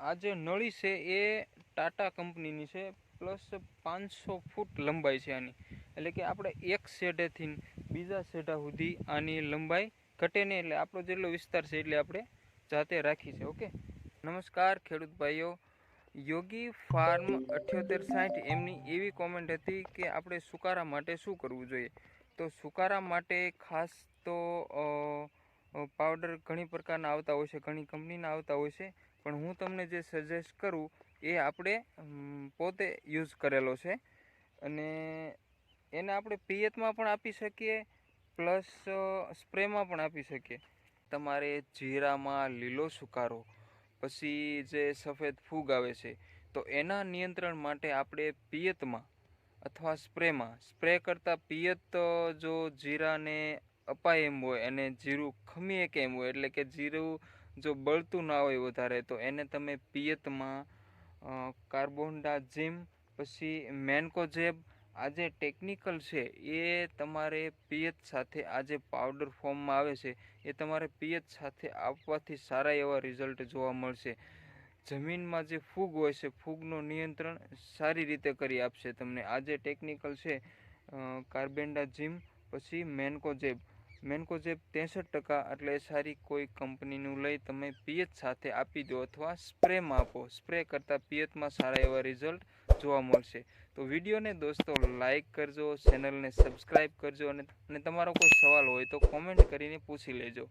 આ જે નળી છે એ ટાટા કંપનીની છે, પ્લસ પાંચસો ફૂટ લંબાઈ છે આની. એટલે કે આપણે એક શેઢેથી બીજા શેઢા સુધી આની લંબાઈ ઘટે નહીં, એટલે આપણો જેટલો વિસ્તાર છે એટલે આપણે જાતે રાખી છે, ઓકે? નમસ્કાર ખેડૂત ભાઈઓ. યોગી ફાર્મ અઠ્યોતેર સાઠ એમની એવી કોમેન્ટ હતી કે આપણે સુકારા માટે શું કરવું જોઈએ? તો સુકારા માટે ખાસ તો પાવડર ઘણી પ્રકારના આવતા હોય છે, ઘણી કંપનીના આવતા હોય છે. પણ હું તમને જે સજેસ્ટ કરું, એ આપણે પોતે યુઝ કરેલો છે. અને એને આપણે પિયતમાં પણ આપી શકીએ પ્લસ સ્પ્રેમાં પણ આપી શકીએ. તમારે જીરામાં લીલો સુકારો, પછી જે સફેદ ફૂગ આવે છે, તો એના નિયંત્રણ માટે આપણે પિયતમાં અથવા સ્પ્રેમાં સ્પ્રે કરતાં પિયત જો જીરાને અપાય એમ હોય અને જીરું ખમીએ કે એમ હોય, એટલે કે જીરું જો બળતું ના હોય વધારે, તો એને તમે પિયતમાં કાર્બોન્ડાઝીમ, પછી મેન્કોજેબ, આ જે ટેકનિકલ છે, એ તમારે પિયત સાથે આ જે પાવડર ફોર્મમાં આવે છે, એ તમારે પિયત સાથે આપવાથી સારા એવા રિઝલ્ટ જોવા મળશે. જમીનમાં જે ફૂગ હોય છે, ફૂગનું નિયંત્રણ સારી રીતે કરી આપશે તમને. આ જે ટેકનિકલ છે કાર્બેન્ડાઝીમ, પછી મેન્કોજેબ. મેન્કોજેબ ત્રેસઠ ટકા એટલે સારી કોઈ કંપનીનું લઈ તમે પિયત સાથે આપી દો અથવા સ્પ્રેમાં આપો. સ્પ્રે કરતાં પિયતમાં સારા એવા રિઝલ્ટ જોવા મળશે. તો વિડીયોને દોસ્તો લાઇક કરજો, ચેનલને સબસ્ક્રાઈબ કરજો અને અને તમારો કોઈ સવાલ હોય તો કોમેન્ટ કરીને પૂછી લેજો.